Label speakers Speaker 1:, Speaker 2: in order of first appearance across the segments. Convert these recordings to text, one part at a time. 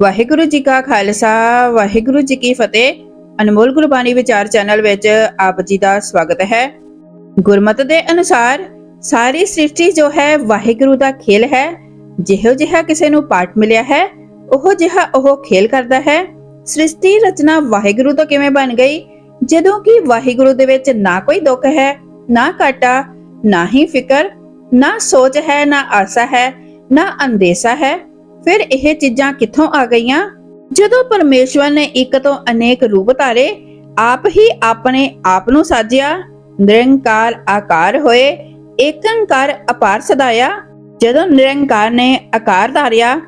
Speaker 1: ਵਾਹਿਗੁਰੂ ਜੀ ਕਾ ਖਾਲਸਾ, ਵਾਹਿਗੁਰੂ ਜੀ ਕੀ ਫਤਿਹ। ਅਨਮੋਲ ਗੁਰਬਾਣੀ ਵਿਚਾਰ ਚੈਨਲ ਵਿੱਚ ਆਪ ਜੀ ਦਾ ਸਵਾਗਤ ਹੈ। ਗੁਰਮਤ ਦੇ ਅਨੁਸਾਰ ਸਾਰੀ ਸ੍ਰਿਸ਼ਟੀ ਜੋ ਹੈ ਵਾਹਿਗੁਰੂ ਦਾ ਖੇਲ ਹੈ। ਜਿਹੋ ਜਿਹਾ ਕਿਸੇ ਨੂੰ ਪਾਠ ਮਿਲਿਆ ਹੈ, ਉਹ ਜਿਹਾ ਉਹ ਖੇਲ ਕਰਦਾ ਹੈ। ਸ੍ਰਿਸ਼ਟੀ ਰਚਨਾ ਵਾਹਿਗੁਰੂ ਤੋਂ ਕਿਵੇਂ ਬਣ ਗਈ? ਜਦੋਂ ਕਿ ਵਾਹਿਗੁਰੂ ਦੇ ਵਿੱਚ ਨਾ ਕੋਈ ਦੁੱਖ ਹੈ, ਨਾ ਘਾਟਾ, ਨਾ ਹੀ ਫਿਕਰ, ਨਾ ਸੋਚ ਹੈ, ਨਾ ਆਸਾ ਹੈ, ਨਾ ਅੰਦੇਸਾ ਹੈ। ਫਿਰ ਇਹ ਚੀਜ਼ਾਂ ਕਿੱਥੋਂ ਆ ਗਈਆਂ? ਜਦੋਂ ਪਰਮੇਸ਼ਵਰ ਨੇ ਇੱਕ ਤੋਂ ਅਨੇਕ ਰੂਪ ਧਾਰੇ, ਆਪ ਹੀ ਆਪਣੇ ਆਪ ਨੂੰ ਸਾਜਿਆ, ਨਿਰੰਕਾਰ ਆਕਾਰ ਹੋਏ, ਏਕੰਕਾਰ ਅਪਾਰ ਸਦਾਇਆ। ਜਦੋਂ ਨਿਰੰਕਾਰ ਨੇ ਆਕਾਰ ਧਾਰਿਆ,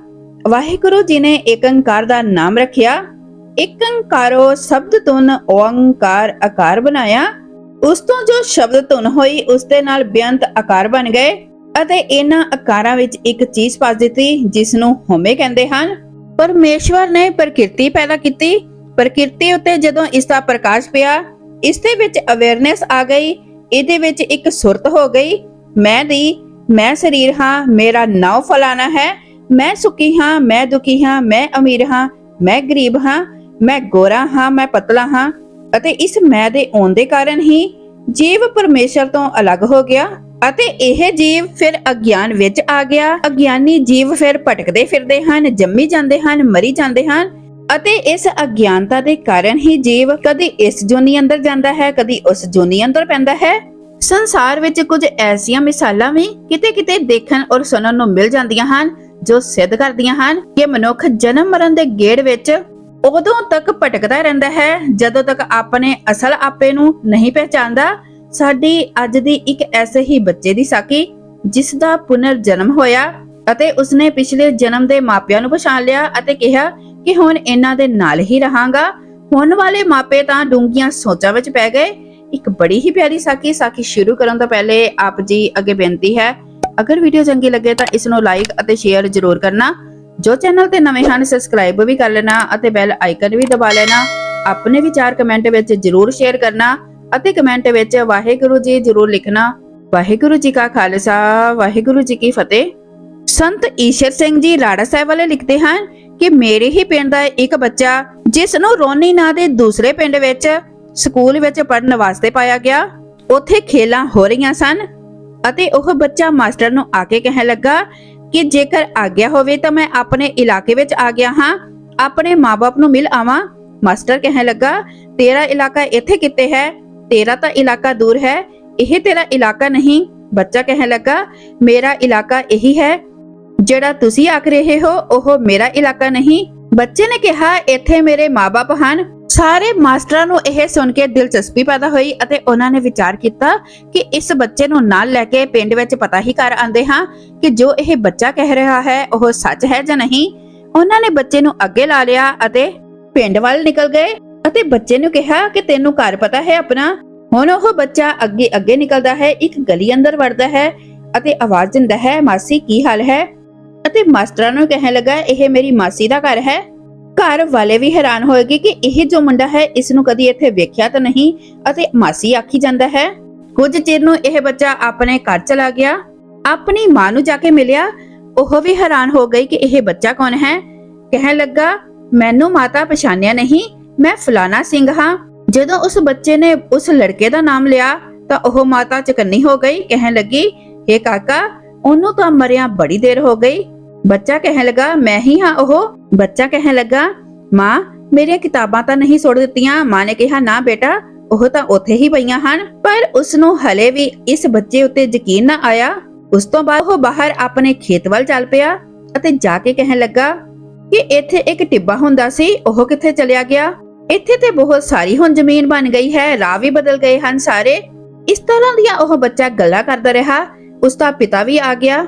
Speaker 1: ਵਾਹਿਗੁਰੂ ਜੀ ਨੇ ਏਕੰਕਾਰ ਦਾ ਨਾਮ ਰੱਖਿਆ। ਏਕੰਕਾਰੋ ਸ਼ਬਦ ਧੁਨ ਓੰਕਾਰ ਆਕਾਰ ਬਣਾਇਆ। ਉਸ ਤੋਂ ਜੋ ਸ਼ਬਦ ਧੁਨ ਹੋਈ, ਉਸ ਦੇ ਨਾਲ ਬੇਅੰਤ ਆਕਾਰ ਬਣ ਗਏ। ਅਤੇ ਇਹਨਾਂ ਆਕਾਰਾਂ ਵਿੱਚ ਇੱਕ ਚੀਜ਼ ਪਾ ਦਿੱਤੀ ਜਿਸ ਨੂੰ ਹੋਮੇ ਕਹਿੰਦੇ ਹਨ। ਪਰਮੇਸ਼ਵਰ ਨੇ ਪ੍ਰਕਿਰਤੀ ਪੈਦਾ ਕੀਤੀ। ਪ੍ਰਕਿਰਤੀ ਉੱਤੇ ਜਦੋਂ ਇਸ ਦਾ ਪ੍ਰਕਾਸ਼ ਪਿਆ, ਇਸ ਦੇ ਵਿੱਚ ਅਵੇਅਰਨੈਸ ਆ ਗਈ। ਇਹਦੇ ਵਿੱਚ ਇੱਕ ਸੁਰਤ ਹੋ ਗਈ। ਮੈਂ ਦੀ, ਮੈਂ ਸਰੀਰ ਹਾਂ, ਮੇਰਾ ਨਾਮ ਫਲਾਣਾ ਹੈ। ਮੈਂ ਸੁਖੀ ਹਾਂ, ਮੈਂ ਦੁਖੀ ਹਾਂ, ਮੈਂ ਅਮੀਰ ਹਾਂ, ਮੈਂ ਗਰੀਬ ਹਾਂ, ਮੈਂ ਗੋਰਾ ਹਾਂ, ਮੈਂ ਪਤਲਾ ਹਾਂ। ਅਤੇ ਇਸ ਮੈਂ ਦੇ ਆਉਣ ਦੇ ਕਾਰਨ ਹੀ ਜੀਵ ਪਰਮੇਸ਼ਰ ਤੋਂ ਅਲੱਗ ਹੋ ਗਿਆ। ਅਤੇ ਇਹ ਜੀਵ ਫਿਰ ਅਗਿਆਨ ਵਿੱਚ ਆ ਗਿਆ। ਅਗਿਆਨੀ ਜੀਵ ਫਿਰ ਭਟਕਦੇ ਫਿਰਦੇ ਹਨ, ਜੰਮੀ ਜਾਂਦੇ ਹਨ, ਮਰੀ ਜਾਂਦੇ ਹਨ ਅਤੇ ਇਸ ਅਗਿਆਨਤਾ ਦੇ ਕਾਰਨ ਹੀ ਜੀਵ ਕਦੀ ਇਸ ਜੋਨੀ ਅੰਦਰ ਜਾਂਦਾ ਹੈ, ਕਦੀ ਉਸ ਜੋਨੀ ਅੰਦਰ ਪੈਂਦਾ ਹੈ। ਸੰਸਾਰ ਵਿੱਚ ਕੁਝ ਐਸੀਆਂ ਮਿਸਾਲਾਂ ਵੀ ਕਿਤੇ-ਕਿਤੇ ਦੇਖਣ ਔਰ ਸੁਣਨ ਨੂੰ ਮਿਲ ਜਾਂਦੀਆਂ ਹਨ, ਜੋ ਸਿੱਧ ਕਰਦੀਆਂ ਹਨ ਕਿ ਮਨੁੱਖ ਜਨਮ ਮਰਨ ਦੇ ਗੇੜ ਵਿੱਚ ਉਦੋਂ ਤੱਕ ਭਟਕਦਾ ਰਹਿੰਦਾ ਹੈ, ਜਦੋਂ ਤੱਕ ਆਪਣੇ ਅਸਲ ਆਪੇ ਨੂੰ ਨਹੀਂ ਪਹਿਚਾਨਦਾ ਸਾਡੀ ਅੱਜ ਦੀ ਇੱਕ ਐਸੇ ਹੀ ਬੱਚੇ ਦੀ ਸਾਕੀ, ਜਿਸ ਦਾ ਪੁਨਰ ਜਨਮ ਹੋਇਆ ਅਤੇ ਉਸਨੇ ਪਿਛਲੇ ਜਨਮ ਦੇ ਮਾਪਿਆਂ ਨੂੰ ਪਛਾਣ ਲਿਆ ਅਤੇ ਕਿਹਾ ਕਿ ਹੁਣ ਇਹਨਾਂ ਦੇ ਨਾਲ ਹੀ ਰਹਾਂਗਾ। ਹੁਣ ਵਾਲੇ ਮਾਪੇ ਤਾਂ ਡੂੰਘੀਆਂ ਸੋਚਾਂ ਵਿੱਚ ਪੈ ਗਏ। ਇੱਕ ਬੜੀ ਹੀ ਪਿਆਰੀ ਸਾਕੀ ਸਾਕੀ ਸ਼ੁਰੂ ਕਰਨ ਤੋਂ ਪਹਿਲੇ ਆਪ ਜੀ ਅੱਗੇ ਬੇਨਤੀ ਹੈ, ਅਗਰ ਵੀਡੀਓ ਚੰਗੀ ਲੱਗੇ ਤਾਂ ਇਸ ਨੂੰ ਲਾਈਕ ਅਤੇ ਸ਼ੇਅਰ ਜ਼ਰੂਰ ਕਰਨਾ। ਜੋ ਚੈਨਲ ਤੇ ਨਵੇਂ ਹਨ, ਸਬਸਕ੍ਰਾਈਬ ਵੀ ਕਰ ਲੈਣਾ ਅਤੇ ਬੈਲ ਆਈਕਨ ਵੀ ਦਬਾ ਲੈਣਾ। ਆਪਣੇ ਵਿਚਾਰ ਕਮੈਂਟ ਵਿੱਚ ਜ਼ਰੂਰ ਸ਼ੇਅਰ ਕਰਨਾ। ਅਤੇ ਕਮੈਂਟ ਵਿੱਚ ਵਾਹਿਗੁਰੂ ਜੀ ਜ਼ਰੂਰ ਲਿਖਣਾ। ਵਾਹਿਗੁਰੂ ਜੀ ਕਾ ਖਾਲਸਾ, ਵਾਹਿਗੁਰੂ ਜੀ ਕੀ ਫਤਿਹ। ਸੰਤ ਈਸ਼ਰ ਸਿੰਘ ਜੀ ਰਾੜਾ ਸਾਹਿਬ ਵਾਲੇ ਲਿਖਦੇ ਹਨ ਕਿ ਮੇਰੇ ਹੀ ਪਿੰਡ ਦਾ ਇੱਕ ਬੱਚਾ, ਜਿਸ ਨੂੰ ਰੋਨੀ ਨਾਂ ਦੇ ਦੂਸਰੇ ਪਿੰਡ ਵਿੱਚ ਸਕੂਲ ਵਿੱਚ ਪੜਨ ਵਾਸਤੇ ਪਾਇਆ ਗਿਆ, ਉੱਥੇ ਖੇਲਾਂ ਹੋ ਰਹੀਆਂ ਸਨ ਅਤੇ ਉਹ ਬੱਚਾ ਮਾਸਟਰ ਨੂੰ ਆ ਕੇ ਕਹਿਣ ਲੱਗਾ ਕਿ ਜੇਕਰ ਆਗਿਆ ਹੋਵੇ ਤਾਂ ਮੈਂ ਆਪਣੇ ਇਲਾਕੇ ਵਿੱਚ ਆ ਗਿਆ ਹਾਂ, ਆਪਣੇ ਮਾਪੇ ਨੂੰ ਮਿਲ ਆਵਾਂ। ਮਾਸਟਰ ਕਹਿਣ ਲੱਗਾ, ਤੇਰਾ ਇਲਾਕਾ ਇੱਥੇ ਕਿਤੇ ਹੈ? ਤੇਰਾ ਤਾਂ ਇਲਾਕਾ ਦੂਰ ਹੈ, ਇਹ ਤੇਰਾ ਇਲਾਕਾ ਨਹੀਂ। ਬੱਚਾ ਕਹਿਣ ਲੱਗਾ, ਮੇਰਾ ਇਲਾਕਾ ਇਹੀ ਹੈ, ਜਿਹੜਾ ਤੁਸੀਂ ਆਖ ਰਹੇ ਹੋ, ਉਹ ਮੇਰਾ ਇਲਾਕਾ ਨਹੀਂ। ਬੱਚੇ ਨੇ ਕਿਹਾ, ਇੱਥੇ ਮੇਰੇ ਮਾਪੇ ਹਨ। ਸਾਰੇ ਮਾਸਟਰਾਂ ਨੂੰ ਇਹ ਸੁਣ ਕੇ ਦਿਲਚਸਪੀ ਪੈਦਾ ਹੋਈ ਅਤੇ ਉਹਨਾਂ ਨੇ ਵਿਚਾਰ ਕੀਤਾ ਕਿ ਇਸ ਬੱਚੇ ਨੂੰ ਨਾਲ ਲੈ ਕੇ ਪਿੰਡ ਵਿੱਚ ਪਤਾ ਹੀ ਕਰ ਆਂਦੇ ਹਾਂ ਕਿ ਜੋ ਇਹ ਬੱਚਾ ਕਹਿ ਰਿਹਾ ਹੈ, ਉਹ ਸੱਚ ਹੈ ਜਾਂ ਨਹੀਂ। ਉਹਨਾਂ ਨੇ ਬੱਚੇ ਨੂੰ ਅੱਗੇ ਲਾ ਲਿਆ ਅਤੇ ਪਿੰਡ ਵੱਲ ਨਿਕਲ ਗਏ। ਅਤੇ ਬੱਚੇ ਨੂੰ ਕਿਹਾ ਕਿ ਤੈਨੂੰ ਘਰ ਪਤਾ ਹੈ ਆਪਣਾ। ਹੁਣ ਉਹ ਬੱਚਾ ਅੱਗੇ ਅੱਗੇ ਨਿਕਲਦਾ ਹੈ, ਇੱਕ ਗਲੀ ਅੰਦਰ ਵੜਦਾ ਹੈ ਅਤੇ ਆਵਾਜ਼ ਦਿੰਦਾ ਹੈ, ਮਾਸੀ, ਕੀ ਹਾਲ ਹੈ? ਅਤੇ ਮਾਸਟਰਾਂ ਨੂੰ ਕਹਿਣ ਲੱਗਾ, ਇਹ ਮੇਰੀ ਮਾਸੀ ਦਾ ਘਰ ਹੈ। ਘਰ ਵਾਲੇ ਵੀ ਹੈਰਾਨ ਹੋਏਗੇ ਕਿ ਇਹ ਜੋ ਮੁੰਡਾ ਹੈ, ਇਸ ਨੂੰ ਕਦੀ ਇੱਥੇ ਵੇਖਿਆ ਤਾਂ ਨਹੀਂ ਅਤੇ ਮਾਸੀ ਆਖੀ ਜਾਂਦਾ ਹੈ, ਕੁਝ ਚਿਰ ਨੂੰ ਇਹ ਬੱਚਾ ਆਪਣੇ ਘਰ ਚਲਾ ਗਿਆ। ਆਪਣੀ ਮਾਂ ਨੂੰ ਜਾ ਕੇ ਮਿਲਿਆ। ਉਹ ਵੀ ਹੈਰਾਨ ਹੋ ਗਈ ਕਿ ਇਹ ਬੱਚਾ ਕੌਣ ਹੈ। ਕਹਿਣ ਲੱਗਾ, ਮੈਨੂੰ ਮਾਤਾ ਪਛਾਣਿਆ ਨਹੀਂ। ਮੈਂ ਫਲਾਣਾ ਸਿੰਘ ਹਾਂ। ਜਦੋਂ ਉਸ ਬੱਚੇ ਨੇ ਉਸ ਲੜਕੇ ਦਾ ਨਾਮ ਲਿਆ, ਤਾਂ ਉਹ ਮਾਤਾ ਚਕੰਨੀ ਹੋ ਗਈ, ਕਹਿਣ ਲੱਗੀ ਇਹ ਕਾਕਾ, ਉਹਨੂੰ ਤਾਂ ਮਰਿਆ ਬੜੀ ਦੇਰ ਹੋ ਗਈ। ਬੱਚਾ ਕਹਿਣ ਲੱਗਾ, ਮੈਂ ਹੀ ਹਾਂ ਉਹ। ਬੱਚਾ ਕਹਿਣ ਲੱਗਾ, ਮਾਂ ਮੇਰੀਆਂ ਕਿਤਾਬਾਂ ਤਾਂ ਨਹੀਂ ਸੁੱਟ ਦਿੱਤੀਆਂ। ਮਾਂ ਨੇ ਕਿਹਾ, ਨਾ ਬੇਟਾ, ਉਹ ਤਾਂ ਉੱਥੇ ਹੀ ਪਈਆਂ ਹਨ। ਪਰ ਉਸ ਨੂੰ ਹਲੇ ਵੀ ਇਸ ਬੱਚੇ ਉੱਤੇ ਯਕੀਨ ਨਾ ਆਇਆ। ਉਸ ਤੋਂ ਬਾਅਦ ਉਹ ਬਾਹਰ ਆਪਣੇ ਖੇਤ ਵੱਲ ਚੱਲ ਪਿਆ ਅਤੇ ਜਾ ਕੇ ਕਹਿਣ ਲੱਗਾ ਕਿ ਇੱਥੇ ਇੱਕ ਟਿੱਬਾ ਹੁੰਦਾ ਸੀ, ਉਹ ਕਿੱਥੇ ਚਲਿਆ ਗਿਆ? ਇੱਥੇ ਤੇ ਬਹੁਤ ਸਾਰੀ ਹੁਣ ਜ਼ਮੀਨ ਬਣ ਗਈ ਹੈ, ਰਾਹ ਵੀ ਬਦਲ ਗਏ ਹਨ ਸਾਰੇ। ਇਸ ਤਰ੍ਹਾਂ ਦੀਆਂ ਉਹ ਬੱਚਾ ਗੱਲਾਂ ਕਰਦਾ ਰਿਹਾ, ਉਸ ਦਾ ਪਿਤਾ ਵੀ ਆ ਗਿਆ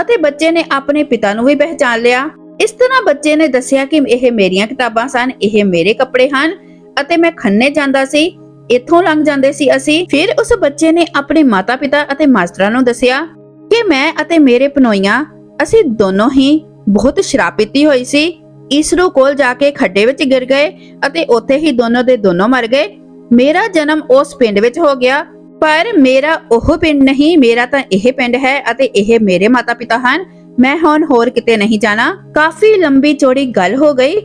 Speaker 1: ਅਤੇ ਬੱਚੇ ਨੇ ਆਪਣੇ ਪਿਤਾ ਨੂੰ ਵੀ ਪਹਿਚਾਨ ਲਿਆ। ਇਸ ਤਰ੍ਹਾਂ ਬੱਚੇ ਨੇ ਦੱਸਿਆ ਕਿ ਇਹ ਮੇਰੀਆਂ ਕਿਤਾਬਾਂ ਸਨ, ਇਹ ਮੇਰੇ ਕੱਪੜੇ ਹਨ ਅਤੇ ਮੈਂ ਖੰਨੇ ਜਾਂਦਾ ਸੀ, ਇੱਥੋਂ ਲੰਘ ਜਾਂਦੇ ਸੀ ਅਸੀਂ। ਫਿਰ ਉਸ ਬੱਚੇ ਨੇ ਆਪਣੇ ਮਾਤਾ-ਪਿਤਾ ਅਤੇ ਮਾਸਟਰਾਂ ਨੂੰ ਦੱਸਿਆ ਕਿ ਮੈਂ ਅਤੇ ਮੇਰੇ ਪਨੋਈਆਂ, ਅਸੀਂ ਦੋਨੋਂ ਹੀ ਬਹੁਤ ਸ਼ਰਾਬ ਪੀਤੀ ਹੋਈ ਸੀ। ਇਸਰੂ ਕੋਲ ਜਾ ਕੇ ਖੱਡੇ ਵਿੱਚ ਗਿਰ ਗਏ ਅਤੇ ਉੱਥੇ ਹੀ ਦੋਨੋਂ ਦੇ ਦੋਨੋਂ ਮਰ ਗਏ। ਮੇਰਾ ਜਨਮ ਉਸ ਪਿੰਡ ਵਿੱਚ ਹੋ ਗਿਆ, ਪਰ ਮੇਰਾ ਉਹ ਪਿੰਡ ਨਹੀਂ, ਮੇਰਾ ਤਾਂ ਇਹ ਪਿੰਡ ਹੈ ਅਤੇ ਇਹ ਮੇਰੇ ਮਾਤਾ-ਪਿਤਾ ਹਨ। ਮੈਂ ਹੁਣ ਹੋਰ ਕਿਤੇ ਨਹੀਂ ਜਾਣਾ। ਕਾਫੀ ਲੰਬੀ ਚੌੜੀ ਗੱਲ ਹੋ ਗਈ।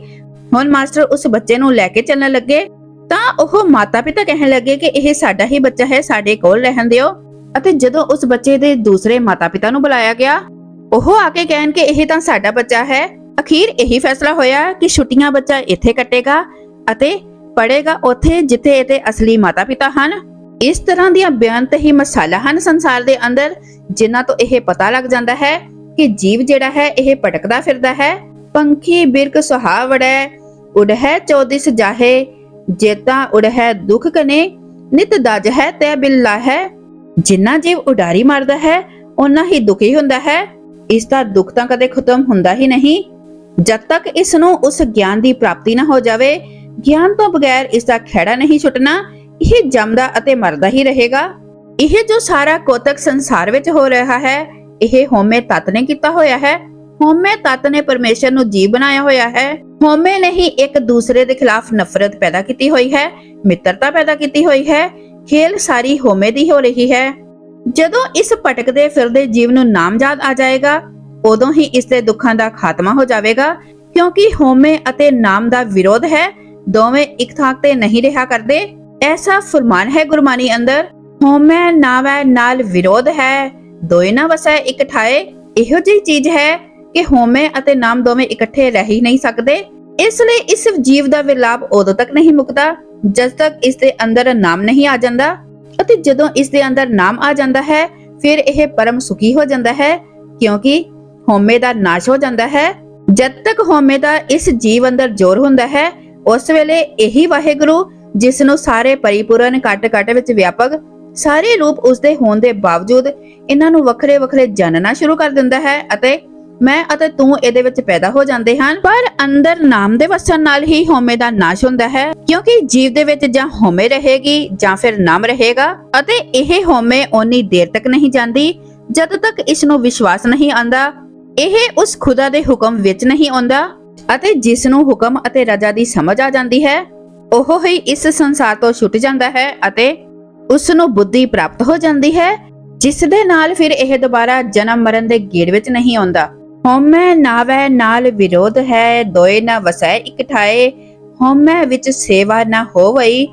Speaker 1: ਹੁਣ ਮਾਸਟਰ ਉਸ ਬੱਚੇ ਨੂੰ ਲੈ ਕੇ ਚੱਲਣ ਲੱਗੇ। ਤਾਂ ਉਹ ਮਾਤਾ ਪਿਤਾ ਕਹਿਣ ਲੱਗੇ ਕਿ ਇਹ ਸਾਡਾ ਹੀ ਬੱਚਾ ਹੈ, ਸਾਡੇ ਕੋਲ ਰਹਿਣ ਦਿਓ। ਅਤੇ ਜਦੋਂ ਉਸ ਬੱਚੇ ਦੇ ਦੂਸਰੇ ਮਾਤਾ ਪਿਤਾ ਨੂੰ ਬੁਲਾਇਆ ਗਿਆ, ਉਹ ਆ ਕੇ ਕਹਿਣ ਕਿ ਇਹ ਤਾਂ ਸਾਡਾ ਬੱਚਾ ਹੈ। ਅਖੀਰ ਇਹੀ ਫੈਸਲਾ ਹੋਇਆ ਕਿ ਛੁੱਟੀਆਂ ਬੱਚਾ ਇੱਥੇ ਕੱਟੇਗਾ ਅਤੇ ਪੜੇਗਾ ਉੱਥੇ ਜਿੱਥੇ ਇਹਦੇ ਅਸਲੀ ਮਾਤਾ ਪਿਤਾ ਹਨ। ਇਸ ਤਰ੍ਹਾਂ ਦੀਆਂ ਬੇਅੰਤ ਹੀ ਮਸਾਲਾ ਹਨ ਸੰਸਾਰ ਦੇ ਅੰਦਰ, ਜਿਨ੍ਹਾਂ ਤੋਂ ਇਹ ਪਤਾ ਲੱਗ ਜਾਂਦਾ ਹੈ ਕਿ ਜੀਵ ਜਿਹੜਾ ਹੈ, ਇਹ ਭਟਕਦਾ ਫਿਰਦਾ ਹੈ। ਪੰਖੀ ਬਿਰਕ ਸੁਹਾਵੜੈ ਉਡਹਿ ਚੌਦਿਸ ਜਾਹੇ, ਜੇਤਾ ਉਡਹਿ ਦੁਖ ਕਨੇ, ਨਿਤ ਦਜ ਹੈ ਤੈ ਬਿੱਲਾ ਹੈ ਜਿੰਨਾ ਜੀਵ ਉਡਾਰੀ ਮਾਰਦਾ ਹੈ, ਓਨਾ ਹੀ ਦੁਖੀ ਹੁੰਦਾ ਹੈ। ਇਸ ਦਾ ਦੁੱਖ ਤਾਂ ਕਦੇ ਖਤਮ ਹੁੰਦਾ ਹੀ ਨਹੀਂ। ਜਦ ਤੱਕ ਇਸ ਨੂੰ ਉਸ ਗਿਆਨ ਦੀ ਪ੍ਰਾਪਤੀ ਨਾ ਹੋ ਜਾਵੇ, ਗਿਆਨ ਤੋਂ ਬਗੈਰ ਇਸ ਦਾ ਖਹਿੜਾ ਨਹੀਂ ਛੁੱਟਣਾ, ਇਹ ਜੰਮਦਾ ਅਤੇ ਮਰਦਾ ਹੀ ਰਹੇਗਾ। ਇਹ ਜੋ ਸਾਰਾ ਕੋਤਕ ਸੰਸਾਰ ਵਿੱਚ ਹੋ ਰਿਹਾ ਹੈ, ਇਹ ਹੋਮੇ ਤਤ ਨੇ ਕੀਤਾ ਹੋਇਆ ਹੈ। ਹੋਮੇ ਤਤ ਨੇ ਪਰਮੇਸ਼ਰ ਨੂੰ ਜੀਵ ਬਣਾਇਆ ਹੋਇਆ ਹੈ। ਹੋਮੇ ਨੇ ਹੀ ਇੱਕ ਦੂਸਰੇ ਦੇ ਖਿਲਾਫ ਨਫ਼ਰਤ ਪੈਦਾ ਕੀਤੀ ਹੋਈ ਹੈ, ਮਿੱਤਰਤਾ ਪੈਦਾ ਕੀਤੀ ਹੋਈ ਹੈ, ਖੇਲ ਸਾਰੀ ਹੋਮੇ ਦੀ ਹੋ ਰਹੀ ਹੈ। ਜਦੋਂ ਇਸ ਭਟਕਦੇ ਫਿਰਦੇ ਜੀਵ ਨੂੰ ਨਾਮਯਾਦ ਆ ਜਾਏਗਾ ਉਦੋਂ ਹੀ ਇਸ ਦੇ ਦੁੱਖਾਂ ਦਾ ਖਾਤਮਾ ਹੋ ਜਾਵੇਗਾ, ਕਿਉਂਕਿ ਹੋਮੇ ਅਤੇ ਨਾਮ ਦਾ ਵਿਰੋਧ ਹੈ, ਦੋਵੇਂ ਇੱਕ ਥਾਂ ਤੇ ਨਹੀਂ ਰਿਹਾ ਕਰਦੇ। ਐਸਾ ਫਰਮਾਨ ਹੈ ਗੁਰਬਾਣੀ ਅੰਦਰ ਹੋਮੈ ਨਾਵੈ ਨਾਲ ਵਿਰੋਧ ਹੈ, ਦੋਏ ਨਾ ਵਸੈ ਇੱਕ ਇਹੋ ਜਿਹੀ ਚੀਜ਼ ਹੈ ਕਿ ਹੋਮੇ ਅਤੇ ਨਾਮ ਦੋਵੇਂ ਇਕੱਠੇ ਰਹਿ ਹੀ ਨਹੀਂ ਸਕਦੇ। ਇਸ ਲਈ ਇਸ ਜੀਵ ਦਾ ਵਿਲਾਪ ਉਦੋਂ ਤੱਕ ਨਹੀਂ ਮੁਕਦਾ, ਜਦ ਤੱਕ ਇਸ ਦੇ ਅੰਦਰ ਨਾਮ ਨਹੀਂ ਆ ਜਾਂਦਾ ਅਤੇ ਜਦੋਂ ਇਸ ਦੇ ਅੰਦਰ ਨਾਮ ਆ ਜਾਂਦਾ ਹੈ, ਫਿਰ ਇਹ ਪਰਮ ਸੁਖੀ ਹੋ ਜਾਂਦਾ ਹੈ, ਕਿਉਂਕਿ ਹੋਮੇ ਦਾ ਨਾਸ਼ ਹੋ ਜਾਂਦਾ ਹੈ। ਜਦ ਤੱਕ ਹੋਮੇ ਦਾ ਇਸ ਜੀਵ ਅੰਦਰ ਜ਼ੋਰ ਹੁੰਦਾ ਹੈ, ਉਸ ਵੇਲੇ ਇਹੀ ਵਾਹਿਗੁਰੂ ਜਿਸ ਨੂੰ ਸਾਰੇ ਪਰਿਪੂਰਨ ਕੱਟ ਕੱਟ ਵਿੱਚ ਵਿਆਪਕ ਸਾਰੇ ਰੂਪ ਉਸ ਦੇ ਹੋਣ ਦੇ ਬਾਵਜੂਦ ਇਹਨਾਂ ਨੂੰ ਵੱਖਰੇ ਵੱਖਰੇ ਜਾਣਨਾ ਸ਼ੁਰੂ ਕਰ ਦਿੰਦਾ ਹੈ ਅਤੇ ਮੈਂ ਅਤੇ ਤੂੰ ਇਹਦੇ ਵਿੱਚ ਪੈਦਾ ਹੋ ਜਾਂਦੇ ਹਨ ਪਰ ਅੰਦਰ ਨਾਮ ਦੇ ਵਸਣ ਨਾਲ ਹੀ ਹੋਮੇ ਦਾ ਨਾਸ਼ ਹੁੰਦਾ ਹੈ, ਕਿਉਂਕਿ ਜੀਵ ਦੇ ਵਿੱਚ ਜਾਂ ਹੋਮੇ ਰਹੇਗੀ ਜਾਂ ਫਿਰ ਨਾਮ ਰਹੇਗਾ ਅਤੇ ਇਹ ਹੋਮੇ ਓਨੀ ਦੇਰ ਤੱਕ ਨਹੀਂ ਜਾਂਦੀ, ਜਦ ਤੱਕ ਇਸ ਨੂੰ ਵਿਸ਼ਵਾਸ ਨਹੀਂ ਆਂਦਾ ਇਹ ਉਸ ਖੁਦਾ ਦੇ ਹੁਕਮ ਵਿੱਚ ਨਹੀਂ ਆਉਂਦਾ ਅਤੇ ਜਿਸ ਨੂੰ ਹੁਕਮ ਅਤੇ ਰਜ਼ਾ ਦੀ ਸਮਝ ਆ ਜਾਂਦੀ ਹੈ, ਉਹ ਹੀ ਇਸ ਸੰਸਾਰ ਤੋਂ ਛੁੱਟ ਜਾਂਦਾ ਹੈ ਅਤੇ ਉਸ ਨੂੰ ਬੁੱਧੀ ਪ੍ਰਾਪਤ ਹੋ ਜਾਂਦੀ ਹੈ, ਜਿਸ ਦੇ ਨਾਲ ਫਿਰ ਇਹ ਦੁਬਾਰਾ ਜਨਮ ਮਰਨ ਦੇ ਗੇੜ ਵਿੱਚ ਨਹੀਂ ਆਉਂਦਾ। ਹਉਮੈ ਨਾਵੈ ਨਾਲ ਵਿਰੋਧ ਹੈ, ਦੋਏ ਨਾ ਵਸੈ ਇਕ ਠਾਏ। ਹਉਮੈ ਵਿੱਚ ਸੇਵਾ ਨਾ ਹੋਵਈ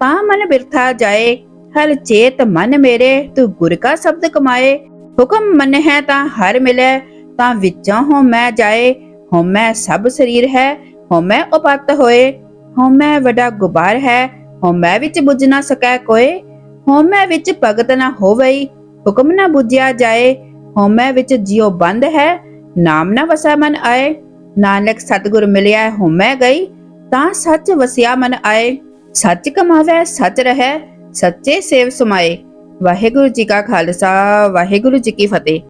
Speaker 1: ਤਾਂ ਮਨ ਬਿਰਥਾ ਜਾਏ। ਹਰ ਚੇਤ ਮਨ ਮੇਰੇ, ਤੂੰ ਗੁਰ ਕਾ ਸ਼ਬਦ ਕਮਾਏ। ਹੁਕਮ ਮੰਨ ਹੈ ਤਾਂ ਹਰ ਮਿਲੇ ਤਾਂ ਵਿੱਚੋਂ ਹਉਮੈ ਜਾਏ, ਹਉਮੈ ਸਭ ਸਰੀਰ ਹੈ, ਹਉਮੈ ਉਪਤ ਹੋਏ, ਹਉਮੈ ਵੱਡਾ ਗੁਬਾਰ ਹੈ, ਹਉਮੈ ਵਿੱਚ ਬੁੱਝ ਨਾ ਸਕੈ ਕੋਏ, ਹਉਮੈ ਵਿੱਚ ਭਗਤ ਨਾ ਹੋਵਈ ਹੁਕਮ ਨਾ ਬੁਝਿਆ ਜਾਏ, ਹਉਮੈ ਵਿੱਚ ਜਿਉ ਬੰਦ ਹੈ, ਨਾਮ ਨਾ ਵਸੈ ਮਨ ਆਏ, ਨਾਨਕ ਸਤਿਗੁਰ ਮਿਲਿਆ ਹਉਮੈ ਗਈ, ਤਾਂ ਸੱਚ ਵਸਿਆ ਮਨ ਆਏ, ਸੱਚ ਕਮਾਵੇ, ਸੱਚ ਰਹੈ, ਸੱਚੇ ਸੇਵ ਸਮਾਏ, ਵਾਹਿਗੁਰੂ ਜੀ ਕਾ ਖਾਲਸਾ, ਵਾਹਿਗੁਰੂ ਜੀ ਕੀ ਫਤਿਹ।